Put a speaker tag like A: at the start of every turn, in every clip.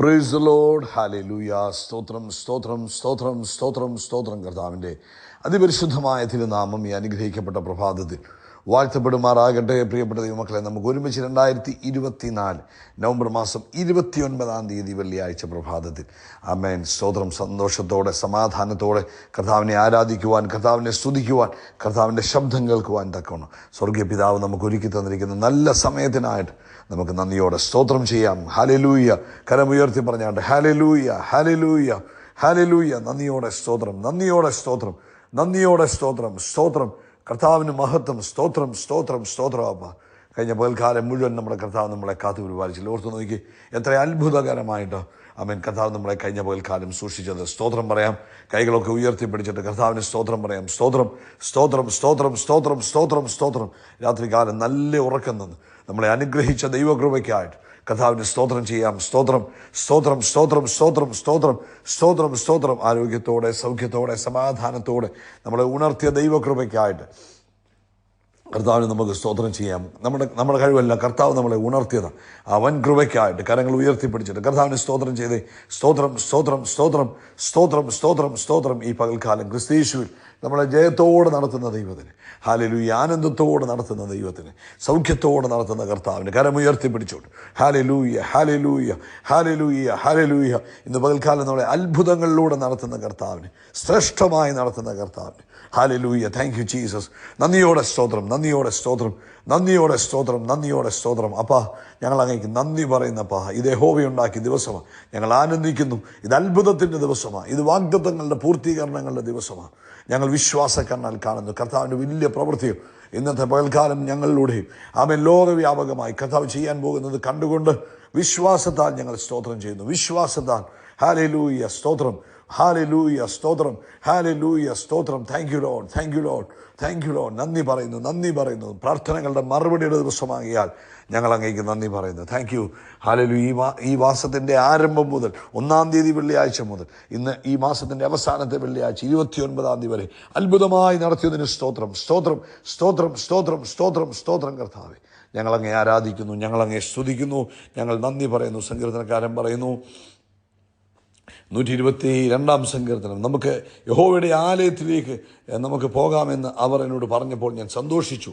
A: Price load Haley ലൂയ സ്തോത്രം സ്തോത്രം സ്തോത്രം സ്തോത്രം സ്തോത്രം കർത്താവിന്റെ അതിപരിശുദ്ധമായ തിരുനാമം ഈ അനുഗ്രഹിക്കപ്പെട്ട പ്രഭാതത്തിൽ. വാഴ്ത്തപ്പെടുമാറാകട്ടെ പ്രിയപ്പെട്ട ദൈവമക്കളെ. നമുക്ക് ഒരുമിച്ച് രണ്ടായിരത്തി ഇരുപത്തിനാല് നവംബർ മാസം ഇരുപത്തിയൊൻപതാം തീയതി വെള്ളിയാഴ്ച പ്രഭാതത്തിൽ. അമേൻ സ്തോത്രം. സന്തോഷത്തോടെ സമാധാനത്തോടെ കർത്താവിനെ ആരാധിക്കുവാൻ കർത്താവിനെ സ്തുതിക്കുവാൻ കർത്താവിന്റെ ശബ്ദം കേൾക്കുവാൻ തക്കവണ്ണം. സ്വർഗീയ പിതാവ് നമുക്ക് ഒരുക്കി തന്നിരിക്കുന്ന. നല്ല സമയത്തിനായിട്ട് നമുക്ക് നന്ദിയോടെ സ്തോത്രം ചെയ്യാം. ഹാലലൂയ കരമുയർത്തി പറഞ്ഞാണ്ട് ഹാലലൂയ ഹാലലൂയ ഹാലലൂയ നന്ദിയോടെ സ്തോത്രം നന്ദിയോടെ സ്തോത്രം നന്ദിയോടെ സ്തോത്രം സ്തോത്രം. കർത്താവിന് മഹത്വം സ്തോത്രം സ്തോത്രം സ്തോത്രമാണ് കഴിഞ്ഞ പകൽക്കാലം മുഴുവൻ നമ്മുടെ കർത്താവ് നമ്മളെ കാത്തു പരിപാലിച്ചില്ല. ഓർത്ത് നോക്കി എത്ര അത്ഭുതകരമായിട്ട്. അമൻ കർത്താവ് നമ്മളെ കഴിഞ്ഞ പകൽക്കാലം സൂക്ഷിച്ചത്. സ്തോത്രം പറയാം. കൈകളൊക്കെ ഉയർത്തി പിടിച്ചിട്ട് കർത്താവിന് സ്തോത്രം പറയാം. സ്തോത്രം സ്തോത്രം സ്തോത്രം സ്തോത്രം സ്തോത്രം സ്തോത്രം. രാത്രികാലം നല്ല ഉറക്കം നിന്ന് നമ്മളെ അനുഗ്രഹിച്ച ദൈവകൃപയ്ക്കായിട്ട് കർത്താവിന് സ്തോത്രം ചെയ്യാം. സ്തോത്രം സ്തോത്രം സ്തോത്രം സ്തോത്രം സ്തോത്രം സ്തോത്രം സ്തോത്രം. ആരോഗ്യത്തോടെ സൗഖ്യത്തോടെ സമാധാനത്തോടെ നമ്മളെ ഉണർത്തിയ ദൈവകൃപയ്ക്കായിട്ട്. കർത്താവിന് നമുക്ക് സ്തോത്രം ചെയ്യാം. നമ്മുടെ നമ്മുടെ കഴിവല്ല കർത്താവ് നമ്മളെ ഉണർത്തിയത്. അവൻ വൻ കൃപയ്ക്കായിട്ട് കരങ്ങൾ ഉയർത്തിപ്പിടിച്ചിട്ട് കർത്താവിനെ സ്തോത്രം ചെയ്ത്. സ്തോത്രം സ്തോത്രം സ്തോത്രം സ്തോത്രം സ്തോത്രം സ്തോത്രം ഈ പകൽക്കാലം ക്രിസ്തീശുവിൽ നമ്മളെ ജയത്തോടെ നടത്തുന്ന ദൈവത്തിന്. ഹാലലൂയ ആനന്ദത്തോടെ നടത്തുന്ന ദൈവത്തിന്. സൗഖ്യത്തോടെ നടത്തുന്ന കർത്താവിന് കരമുയർത്തിപ്പിടിച്ചോട്ട് ഹാലലൂയ ഹാലലൂയ ഹാലലൂയ ഹാലലൂയ ഇന്ന് പകൽക്കാലം നമ്മളെ അത്ഭുതങ്ങളിലൂടെ നടത്തുന്ന കർത്താവിന് ശ്രേഷ്ഠമായി നടത്തുന്ന കർത്താവിന്. ഹാലലൂയ താങ്ക് യു ജീസസ് നന്ദിയോടെ സ്തോത്രം നന്ദിയോടെ സ്തോത്രം നന്ദിയോടെ സ്തോത്രം നന്ദിയോടെ സ്തോത്രം. അപ്പാ ഞങ്ങൾ അങ്ങേക്ക് നന്ദി പറയുന്ന പറയുന്നപ്പാ ഇത് ഹോവയുണ്ടാക്കിയ ദിവസമാണ് ഞങ്ങൾ ആനന്ദിക്കുന്നു. ഇത് അത്ഭുതത്തിന്റെ ദിവസമാണ് ഇത് വാഗ്ദത്തങ്ങളുടെ പൂർത്തീകരണങ്ങളുടെ ദിവസമാണ് ഞങ്ങൾ വിശ്വാസക്കണ്ണാൽ കാണുന്നു. കർത്താവിന്റെ വലിയ പ്രവൃത്തിയും ഇന്നത്തെ പകൽക്കാലം ഞങ്ങളിലൂടെയും. അവൻ ലോകവ്യാപകമായി കർത്താവ് ചെയ്യാൻ പോകുന്നത് കണ്ടുകൊണ്ട് വിശ്വാസത്താൽ ഞങ്ങൾ സ്തോത്രം ചെയ്യുന്നു. വിശ്വാസത്താൽ. ഹാലലൂയ സ്തോത്രം. ഹാലലൂയ സ്തോത്രം. ഹാലലൂയ സ്തോത്രം. Thank you lord thank you lord thank you lord നന്ദി പറയുന്നു നന്ദി പറയുന്നു. പ്രാർത്ഥനകളുടെ മറുപടിയുടെ ദിവസമാകിയാൽ ഞങ്ങൾ അങ്ങേക്ക് നന്ദി പറയുന്നു. താങ്ക് യു ഹാലലു ഈ മാ ഈ മാസത്തിന്റെ ആരംഭം മുതൽ ഒന്നാം തീയതി വെള്ളിയാഴ്ച മുതൽ ഇന്ന് ഈ മാസത്തിന്റെ അവസാനത്തെ വെള്ളിയാഴ്ച ഇരുപത്തിയൊൻപതാം തീയതി വരെ അത്ഭുതമായി നടത്തിയതിന് സ്തോത്രം. സ്തോത്രം സ്തോത്രം സ്തോത്രം സ്തോത്രം സ്തോത്രം കർത്താവെ. ഞങ്ങളങ്ങേ ആരാധിക്കുന്നു ഞങ്ങളങ്ങേ സ്തുതിക്കുന്നു ഞങ്ങൾ നന്ദി പറയുന്നു സങ്കീർത്തനക്കാരൻ പറയുന്നു നൂറ്റി ഇരുപത്തി രണ്ടാം സങ്കീർത്തനം. നമുക്ക് യഹോവയുടെ ആലയത്തിലേക്ക് നമുക്ക് പോകാമെന്ന് അവർ എന്നോട് പറഞ്ഞപ്പോൾ ഞാൻ സന്തോഷിച്ചു.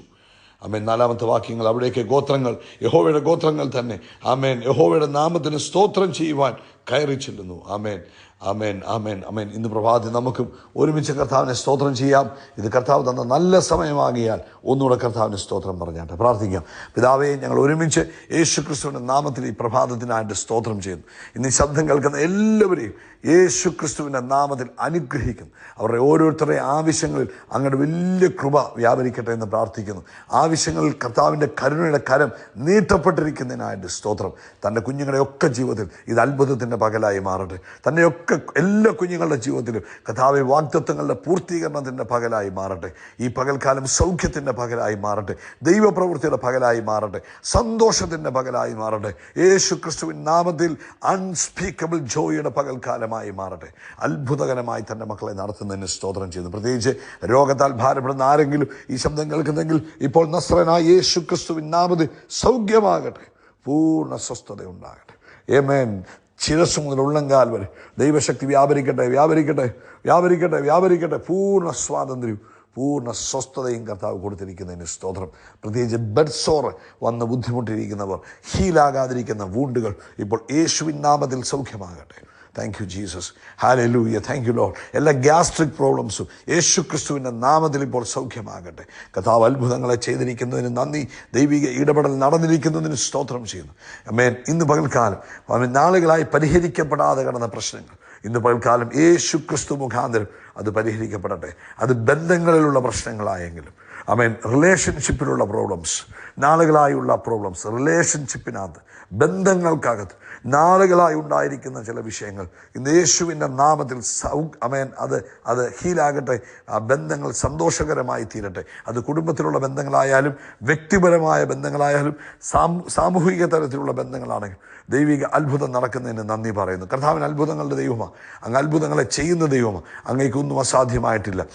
A: അമേൻ നാലാമത്തെ വാക്യങ്ങൾ അവിടേക്ക് ഗോത്രങ്ങൾ യഹോവയുടെ ഗോത്രങ്ങൾ തന്നെ. ആമേൻ. യഹോവയുടെ നാമത്തിന് സ്തോത്രം ചെയ്യുവാൻ കയറി ചെല്ലുന്നു. ആമേൻ. ആമേൻ അമേൻ അമേൻ ഇന്ന് പ്രഭാതി നമുക്കും ഒരുമിച്ച് കർത്താവിനെ സ്തോത്രം ചെയ്യാം. ഇത് കർത്താവ് തന്ന നല്ല സമയമാകിയാൽ ഒന്നുകൂടെ കർത്താവിനെ സ്തോത്രം പറഞ്ഞാട്ടെ. പ്രാർത്ഥിക്കാം. പിതാവേ ഞങ്ങൾ ഒരുമിച്ച് യേശു ക്രിസ്തുവിന്റെ നാമത്തിൽ ഈ പ്രഭാതത്തിനായിട്ട് സ്തോത്രം ചെയ്യുന്നു. ഇന്ന് ശബ്ദം കേൾക്കുന്ന എല്ലാവരെയും യേശു ക്രിസ്തുവിന്റെ നാമത്തിൽ അനുഗ്രഹിക്കുന്നു. അവരുടെ ഓരോരുത്തരുടെ ആവശ്യങ്ങളിൽ അങ്ങയുടെ വലിയ കൃപ വ്യാപരിക്കട്ടെ എന്ന് പ്രാർത്ഥിക്കുന്നു. ആവശ്യങ്ങളിൽ കർത്താവിന്റെ കരുണയുടെ കരം നീട്ടപ്പെട്ടിരിക്കുന്നതിനായിട്ട് സ്തോത്രം. തന്റെ കുഞ്ഞുങ്ങളുടെ ഒക്കെ ജീവിതത്തിൽ ഇത് അത്ഭുതത്തിന്റെ പകലായി മാറട്ടെ. തന്നെയൊക്കെ എല്ലാ കുഞ്ഞുങ്ങളുടെ ജീവിതത്തിലും കഥാവെ വാഗ്ദത്വങ്ങളുടെ പൂർത്തീകരണത്തിന്റെ പകലായി മാറട്ടെ. ഈ പകൽക്കാലം സൗഖ്യത്തിന്റെ പകലായി മാറട്ടെ. ദൈവപ്രവൃത്തിയുടെ പകലായി മാറട്ടെ. സന്തോഷത്തിന്റെ പകലായി മാറട്ടെ. യേശു ക്രിസ്തുവിൻ നാമത്തിൽ അൺസ്പീക്കബിൾ ജോയിയുടെ പകൽക്കാലമായി മാറട്ടെ. അത്ഭുതകരമായി തന്റെ മക്കളെ നടത്തുന്നതിന് സ്തോത്രം ചെയ്യുന്നു. പ്രത്യേകിച്ച് രോഗത്താൽ ഭാരപ്പെടുന്ന ആരെങ്കിലും ഈ ശബ്ദം കേൾക്കുന്നെങ്കിൽ ഇപ്പോൾ നസ്രനായ യേശു ക്രിസ്തുവിൻ നാമത്തിൽ സൗഖ്യമാകട്ടെ. പൂർണ സ്വസ്ഥത ഉണ്ടാകട്ടെ ഏമേൻ ശിരസ് മുതൽ ഉള്ളങ്കാൽ വരെ. ദൈവശക്തി വ്യാപരിക്കട്ടെ വ്യാപരിക്കട്ടെ വ്യാപരിക്കട്ടെ വ്യാപരിക്കട്ടെ. പൂർണ സ്വാതന്ത്ര്യവും പൂർണ സ്വസ്ഥതയും കർത്താവ് കൊടുത്തിരിക്കുന്നതിന് സ്തോത്രം. പ്രത്യേകിച്ച് ബെഡ് സോർ വന്ന് ബുദ്ധിമുട്ടിയിരിക്കുന്നവർ ഹീലാകാതിരിക്കുന്ന വൂണ്ടുകൾ ഇപ്പോൾ യേശുവിൻ നാമത്തിൽ സൗഖ്യമാകട്ടെ. താങ്ക് യു ജീസസ് ഹാലലൂയ താങ്ക് യു ലോഡ് എല്ലാ ഗ്യാസ്ട്രിക് പ്രോബ്ലംസും യേശു ക്രിസ്തുവിന്റെ നാമത്തിൽ ഇപ്പോൾ സൗഖ്യമാകട്ടെ. കഥാവ് അത്ഭുതങ്ങളെ ചെയ്തിരിക്കുന്നതിന് നന്ദി. ദൈവിക ഇടപെടൽ നടന്നിരിക്കുന്നതിന് സ്തോത്രം ചെയ്യുന്നു. അമ്മേൻ ഇന്ന് പകൽക്കാലം നാളുകളായി പരിഹരിക്കപ്പെടാതെ കിടന്ന പ്രശ്നങ്ങൾ. ഇന്ന് പകൽക്കാലം യേശു ക്രിസ്തു മുഖാന്തരം അത് പരിഹരിക്കപ്പെടട്ടെ. അത് ബന്ധങ്ങളിലുള്ള പ്രശ്നങ്ങളായെങ്കിലും അമേൻ റിലേഷൻഷിപ്പിലുള്ള പ്രോബ്ലംസ് നാളുകളായുള്ള പ്രോബ്ലംസ് റിലേഷൻഷിപ്പിനകത്ത് ബന്ധങ്ങൾക്കകത്ത് നാളുകളായി ഉണ്ടായിരിക്കുന്ന ചില വിഷയങ്ങൾ. ഇന്ന് യേശുവിന്റെ നാമത്തിൽ സൗ അമേൻ അത് അത് ഹീലാകട്ടെ ആ ബന്ധങ്ങൾ സന്തോഷകരമായി തീരട്ടെ. അത് കുടുംബത്തിലുള്ള ബന്ധങ്ങളായാലും വ്യക്തിപരമായ ബന്ധങ്ങളായാലും സാമൂ സാമൂഹിക തരത്തിലുള്ള ബന്ധങ്ങളാണെങ്കിലും ദൈവിക അത്ഭുതം നടക്കുന്നതിന് നന്ദി പറയുന്നു. കർത്താവിന് അത്ഭുതങ്ങളുടെ ദൈവമാണ് അങ്ങ് അത്ഭുതങ്ങളെ ചെയ്യുന്ന ദൈവമാണ് അങ്ങേക്കൊന്നും അസാധ്യമായിട്ടില്ല.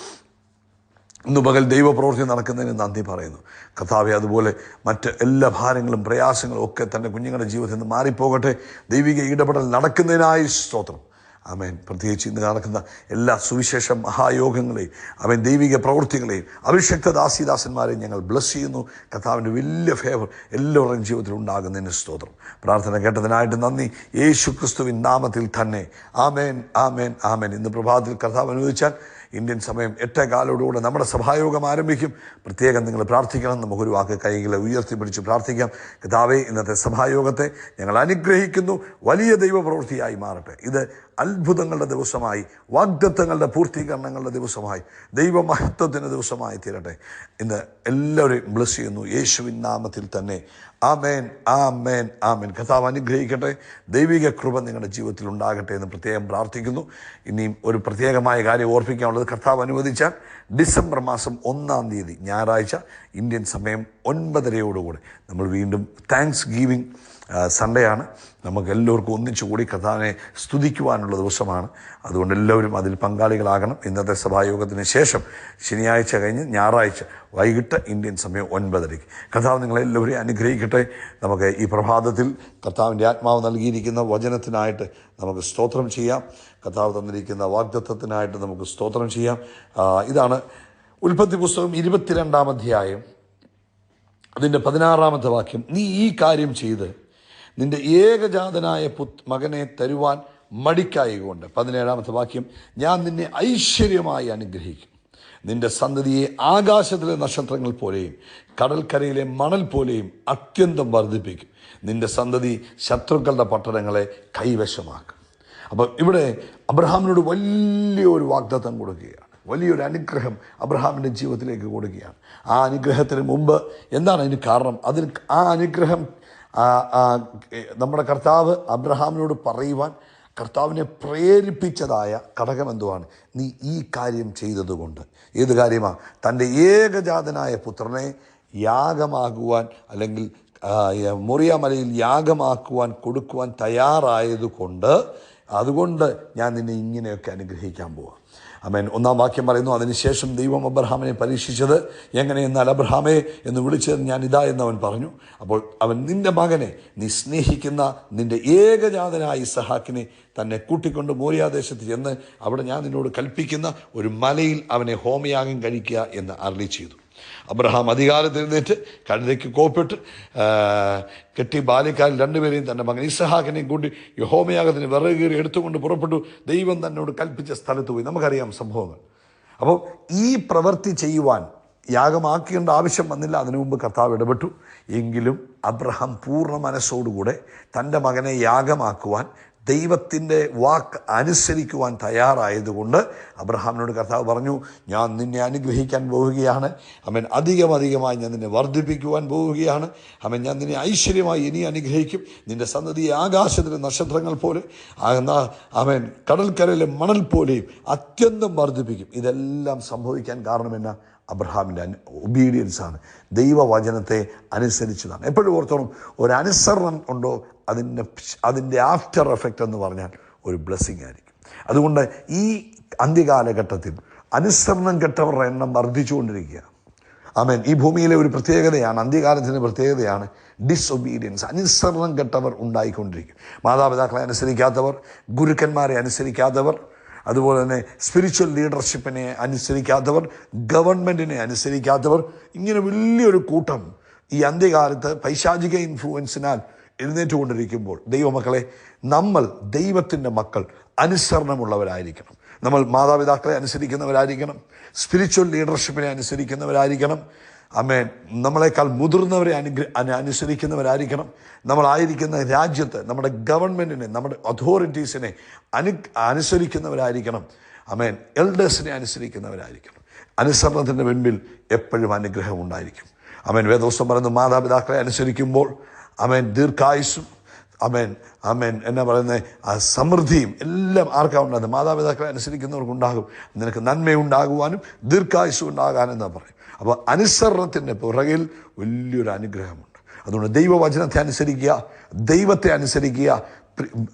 A: ഇന്ന് പകൽ ദൈവപ്രവൃത്തി നടക്കുന്നതിന് നന്ദി പറയുന്നു. കഥാവെ അതുപോലെ മറ്റ് എല്ലാ ഭാരങ്ങളും പ്രയാസങ്ങളും ഒക്കെ തന്റെ കുഞ്ഞുങ്ങളുടെ ജീവിതത്തിൽ നിന്ന് മാറിപ്പോകട്ടെ. ദൈവിക ഇടപെടൽ നടക്കുന്നതിനായി സ്തോത്രം. അവൻ പ്രത്യേകിച്ച് ഇന്ന് നടക്കുന്ന എല്ലാ സുവിശേഷ മഹായോഗങ്ങളെയും അവൻ ദൈവിക പ്രവൃത്തികളെയും അഭിഷക്ത ദാസിദാസന്മാരെയും ഞങ്ങൾ ബ്ലസ് ചെയ്യുന്നു. കഥാവിന്റെ വലിയ ഫേവർ എല്ലാവരുടെയും ജീവിതത്തിൽ ഉണ്ടാകുന്നതിന് സ്തോത്രം. പ്രാർത്ഥന കേട്ടതിനായിട്ട് നന്ദി. യേശു ക്രിസ്തുവിൻ നാമത്തിൽ തന്നെ. ആമേൻ ആമേൻ ആമേൻ. ഇന്ന് പ്രഭാതത്തിൽ കഥാവ് അനുവദിച്ചാൽ ഇന്ത്യൻ സമയം എട്ടേ കാലോടുകൂടെ നമ്മുടെ സഭായോഗം ആരംഭിക്കും. പ്രത്യേകം നിങ്ങൾ പ്രാർത്ഥിക്കണം. നമുക്കൊരു വാക്ക് കൈകളെ ഉയർത്തിപ്പിടിച്ച് പ്രാർത്ഥിക്കാം. കഥാവെ ഇന്നത്തെ സഭായോഗത്തെ ഞങ്ങൾ അനുഗ്രഹിക്കുന്നു. വലിയ ദൈവപ്രവൃത്തിയായി മാറട്ടെ. ഇത് അത്ഭുതങ്ങളുടെ ദിവസമായി വാഗ്ദത്വങ്ങളുടെ പൂർത്തീകരണങ്ങളുടെ ദിവസമായി ദൈവമഹത്വത്തിന്റെ ദിവസമായി തീരട്ടെ. ഇന്ന് എല്ലാവരെയും ബ്ലസ് ചെയ്യുന്നു. യേശുവിൻ നാമത്തിൽ തന്നെ. ആമേൻ ആമേൻ ആമേൻ. കഥാവ് അനുഗ്രഹിക്കട്ടെ. ദൈവിക കൃപ നിങ്ങളുടെ ജീവിതത്തിൽ ഉണ്ടാകട്ടെ എന്ന് പ്രത്യേകം പ്രാർത്ഥിക്കുന്നു. ഇനിയും ഒരു പ്രത്യേകമായ കാര്യം ഓർപ്പിക്കാനുള്ളത് കർത്താവ് അനുവദിച്ചാൽ ഡിസംബർ മാസം ഒന്നാം തീയതി ഞായറാഴ്ച ഇന്ത്യൻ സമയം ഒൻപതരയോടുകൂടി. നമ്മൾ വീണ്ടും താങ്ക്സ് ഗീവിങ് സൺഡേ ആണ്. നമുക്ക് എല്ലാവർക്കും ഒന്നിച്ചു കൂടി കഥാവിനെ സ്തുതിക്കുവാനുള്ള ദിവസമാണ്. അതുകൊണ്ട് എല്ലാവരും അതിൽ പങ്കാളികളാകണം. ഇന്നത്തെ സഭായോഗത്തിന് ശേഷം ശനിയാഴ്ച കഴിഞ്ഞ് ഞായറാഴ്ച വൈകിട്ട് ഇന്ത്യൻ സമയം ഒൻപതരയ്ക്ക്. കഥാവ് നിങ്ങളെല്ലാവരെയും അനുഗ്രഹിക്കട്ടെ. നമുക്ക് ഈ പ്രഭാതത്തിൽ കർത്താവിന്റെ ആത്മാവ് നൽകിയിരിക്കുന്ന വചനത്തിനായിട്ട് നമുക്ക് സ്തോത്രം ചെയ്യാം. കഥാവ് തന്നിരിക്കുന്ന വാഗ്ദത്വത്തിനായിട്ട് നമുക്ക് സ്തോത്രം ചെയ്യാം. ഇതാണ് ഉൽപ്പത്തി പുസ്തകം ഇരുപത്തിരണ്ടാം അധ്യായം അതിന്റെ പതിനാറാമത്തെ വാക്യം നീ ഈ കാര്യം ചെയ്ത് നിന്റെ ഏകജാതനായ പുത് മകനെ തരുവാൻ മടിക്കായകൊണ്ട് പതിനേഴാമത്തെ വാക്യം ഞാൻ നിന്നെ ഐശ്വര്യമായി അനുഗ്രഹിക്കും. നിന്റെ സന്തതിയെ ആകാശത്തിലെ നക്ഷത്രങ്ങൾ പോലെയും കടൽക്കരയിലെ മണൽ പോലെയും അത്യന്തം വർദ്ധിപ്പിക്കും. നിന്റെ സന്തതി ശത്രുക്കളുടെ പട്ടണങ്ങളെ കൈവശമാക്കും. അപ്പം ഇവിടെ അബ്രഹാമിനോട് വലിയൊരു വാഗ്ദത്തം കൊടുക്കുകയാണ്. വലിയൊരു അനുഗ്രഹം അബ്രഹാമിന്റെ ജീവിതത്തിലേക്ക് കൊടുക്കുകയാണ് ആ അനുഗ്രഹത്തിന് മുമ്പ് എന്താണ് അതിന് കാരണം? അതിൽ ആ അനുഗ്രഹം നമ്മുടെ കർത്താവ് അബ്രഹാമിനോട് പറയുവാൻ കർത്താവിനെ പ്രേരിപ്പിച്ചതായ ഘടകം എന്തുവാണ്? നീ ഈ കാര്യം ചെയ്തതുകൊണ്ട്. ഏത് കാര്യമാണ് തന്റെ ഏകജാതനായ പുത്രനെ യാഗമാകുവാൻ അല്ലെങ്കിൽ മുറിയാമലയിൽ മൊറിയ മലയിൽ യാഗമാക്കുവാൻ കൊടുക്കുവാൻ തയ്യാറായതുകൊണ്ട് അതുകൊണ്ട് ഞാൻ നിന്നെ ഇങ്ങനെയൊക്കെ അനുഗ്രഹിക്കാൻ പോവാം. അമേൻ ഒന്നാം വാക്യം പറയുന്നു അതിനുശേഷം ദൈവം അബ്രഹാമിനെ പരീക്ഷിച്ചത് എങ്ങനെയെന്നാൽ അബ്രഹാമേ എന്ന് വിളിച്ചത് ഞാൻ ഇതാ എന്നവൻ പറഞ്ഞു. അപ്പോൾ അവൻ നിന്റെ മകനെ നീ സ്നേഹിക്കുന്ന നിന്റെ ഏകജാതനായ ഇസഹാക്കിനെ തന്നെ കൂട്ടിക്കൊണ്ട് മോര്യാദേശത്ത് ചെന്ന് അവിടെ ഞാൻ നിന്നോട് കൽപ്പിക്കുന്ന ഒരു മലയിൽ അവനെ ഹോമയാഗം കഴിക്കുക എന്ന് അരളി ചെയ്തു. അബ്രഹാം അധികാരത്തിൽ എഴുന്നേറ്റ് കഴുതയ്ക്ക് കോപ്പിട്ട് കെട്ടി ബാല്യക്കാരിൽ രണ്ടുപേരെയും തന്റെ മകൻ ഇസഹാക്കിനെയും കൂട്ടി യഹോമയാഗത്തിന് വിറക് കീറി എടുത്തുകൊണ്ട് പുറപ്പെട്ടു. ദൈവം തന്നോട് കൽപ്പിച്ച സ്ഥലത്ത് പോയി. നമുക്കറിയാം സംഭവങ്ങൾ. അപ്പോൾ ഈ പ്രവൃത്തി ചെയ്യുവാൻ യാഗമാക്കേണ്ട ആവശ്യം വന്നില്ല. അതിനു മുമ്പ് കർത്താവ് ഇടപെട്ടു. എങ്കിലും അബ്രഹാം പൂർണ മനസ്സോടുകൂടെ തന്റെ മകനെ യാഗമാക്കുവാൻ ദൈവത്തിന്റെ വാക്ക് അനുസരിക്കുവാൻ തയ്യാറായതുകൊണ്ട് അബ്രഹാമിനോട് കർത്താവ് പറഞ്ഞു ഞാൻ നിന്നെ അനുഗ്രഹിക്കാൻ പോവുകയാണ്. അവൻ അധികം അധികമായി ഞാൻ നിന്നെ വർദ്ധിപ്പിക്കുവാൻ പോവുകയാണ്. അവൻ ഞാൻ നിന്നെ ഐശ്വര്യമായി ഇനി അനുഗ്രഹിക്കും. നിന്റെ സന്തതി ആകാശത്തിലെ നക്ഷത്രങ്ങൾ പോലെ അവൻ കടൽക്കരയിലെ മണൽ പോലെയും അത്യന്തം വർദ്ധിപ്പിക്കും. ഇതെല്ലാം സംഭവിക്കാൻ കാരണം അബ്രഹാമിന്റെ ഒബീഡിയൻസ് ആണ്. ദൈവവചനത്തെ അനുസരിച്ചതാണ്. എപ്പോഴും ഓർത്തോണം ഒരു അനുസരണം ഉണ്ടോ അതിന്റെ അതിന്റെ ആഫ്റ്റർ എഫക്റ്റ് എന്ന് പറഞ്ഞാൽ ഒരു ബ്ലെസ്സിങ് ആയിരിക്കും. അതുകൊണ്ട് ഈ അന്ത്യകാലഘട്ടത്തിൽ അനുസരണം കെട്ടവരുടെ എണ്ണം വർദ്ധിച്ചുകൊണ്ടിരിക്കുക ആമേൻ. ഈ ഭൂമിയിലെ ഒരു പ്രത്യേകതയാണ് അന്ത്യകാലത്തിന്റെ പ്രത്യേകതയാണ് ഡിസൊബീഡിയൻസ് അനുസരണം കെട്ടവർ ഉണ്ടായിക്കൊണ്ടിരിക്കും. മാതാപിതാക്കളെ അനുസരിക്കാത്തവർ ഗുരുക്കന്മാരെ അനുസരിക്കാത്തവർ അതുപോലെ തന്നെ സ്പിരിച്വൽ ലീഡർഷിപ്പിനെ അനുസരിക്കാത്തവർ ഗവൺമെന്റിനെ അനുസരിക്കാത്തവർ ഇങ്ങനെ വലിയൊരു കൂട്ടം ഈ അന്ത്യകാലത്ത് പൈശാചിക ഇൻഫ്ലുവൻസിനാൽ എഴുന്നേറ്റുകൊണ്ടിരിക്കുമ്പോൾ ദൈവമക്കളെ നമ്മൾ ദൈവത്തിന്റെ മക്കൾ അനുസരണമുള്ളവരായിരിക്കണം. നമ്മൾ മാതാപിതാക്കളെ അനുസരിക്കുന്നവരായിരിക്കണം. സ്പിരിച്വൽ ലീഡർഷിപ്പിനെ അനുസരിക്കുന്നവരായിരിക്കണം. അമ്മേൻ നമ്മളെക്കാൾ മുതിർന്നവരെ അനുഗ്ര അനു- അനുസരിക്കുന്നവരായിരിക്കണം. നമ്മളായിരിക്കുന്ന രാജ്യത്ത് നമ്മുടെ ഗവൺമെന്റിനെ നമ്മുടെ അതോറിറ്റീസിനെ അനു അനുസരിക്കുന്നവരായിരിക്കണം. അമേൻ എൽഡേഴ്സിനെ അനുസരിക്കുന്നവരായിരിക്കണം. അനുസരണത്തിന്റെ മുൻപിൽ എപ്പോഴും അനുഗ്രഹം ഉണ്ടായിരിക്കും. അമേൻ വേദോസ്വം പറയുന്നു മാതാപിതാക്കളെ അനുസരിക്കുമ്പോൾ അമേൻ ദീർഘായുസ്സും അമേൻ അമേൻ എന്നാ പറയുന്നത് ആ സമൃദ്ധിയും എല്ലാം ആർക്കാ ഉണ്ടാകുന്നത് മാതാപിതാക്കളെ അനുസരിക്കുന്നവർക്കുണ്ടാകും. നിനക്ക് നന്മയുണ്ടാകുവാനും ദീർഘായുസ് ഉണ്ടാകാനും എന്നാ പറയും അപ്പോൾ അനുസരണത്തിന്റെ പുറകിൽ വലിയൊരു അനുഗ്രഹമുണ്ട്. അതുകൊണ്ട് ദൈവവചനത്തെ അനുസരിക്കുക ദൈവത്തെ അനുസരിക്കുക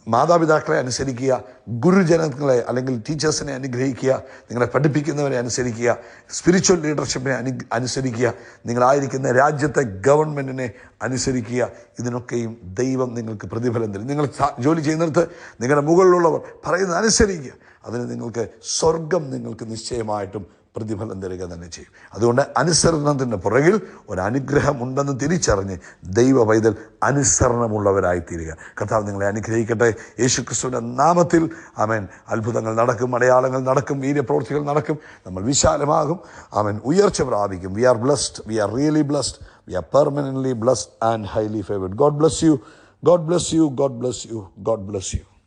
A: മാതാപിതാക്കളെ അനുസരിക്കുക ഗുരുജനങ്ങളെ അല്ലെങ്കിൽ ടീച്ചേഴ്സിനെ അനുഗ്രഹിക്കുക നിങ്ങളെ പഠിപ്പിക്കുന്നവരെ അനുസരിക്കുക സ്പിരിച്വൽ ലീഡർഷിപ്പിനെ അനു അനുസരിക്കുക നിങ്ങളായിരിക്കുന്ന രാജ്യത്തെ ഗവൺമെന്റിനെ അനുസരിക്കുക. ഇതിനൊക്കെയും ദൈവം നിങ്ങൾക്ക് പ്രതിഫലം തരും. നിങ്ങൾ ജോലി ചെയ്യുന്നിടത്ത് നിങ്ങളുടെ മുകളിലുള്ളവർ പറയുന്നത് അനുസരിക്കുക. അതിന് നിങ്ങൾക്ക് സ്വർഗം നിങ്ങൾക്ക് നിശ്ചയമായിട്ടും പ്രതിഫലം തരിക തന്നെ ചെയ്യും. അതുകൊണ്ട് അനുസരണത്തിന്റെ പുറകിൽ ഒരു അനുഗ്രഹം ഉണ്ടെന്ന് തിരിച്ചറിഞ്ഞ് ദൈവ പൈതൽ അനുസരണമുള്ളവരായി തീരുക കർത്താവ് നിങ്ങളെ അനുഗ്രഹിക്കട്ടെ. യേശു ക്രിസ്തുവിന്റെ നാമത്തിൽ ആമേൻ. അത്ഭുതങ്ങൾ നടക്കും അടയാളങ്ങൾ നടക്കും വീര്യപ്രവർത്തികൾ നടക്കും. നമ്മൾ വിശാലമാകും. ആമേൻ. ഉയർച്ച പ്രാപിക്കും. We are blessed we are really blessed we are permanently blessed and highly favoured God bless you God bless you God bless you God bless you